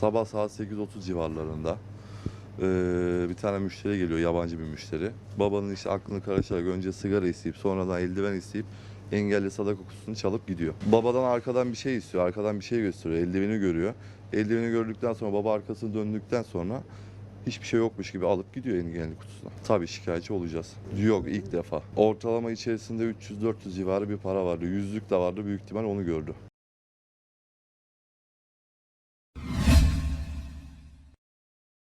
Sabah saat 8.30 civarlarında ee, bir tane müşteri geliyor, yabancı bir müşteri. Babanın işte aklını karıştırarak önce sigara isteyip sonradan eldiven isteyip engelli sadaka kutusunu çalıp gidiyor. Babadan arkadan bir şey istiyor, arkadan bir şey gösteriyor, eldiveni görüyor. Eldiveni gördükten sonra baba arkasını döndükten sonra hiçbir şey yokmuş gibi alıp gidiyor engelli kutusuna. Tabii şikayetçi olacağız. Yok ilk defa. Ortalama içerisinde 300-400 civarı bir para vardı. Yüzlük de vardı büyük ihtimal onu gördü.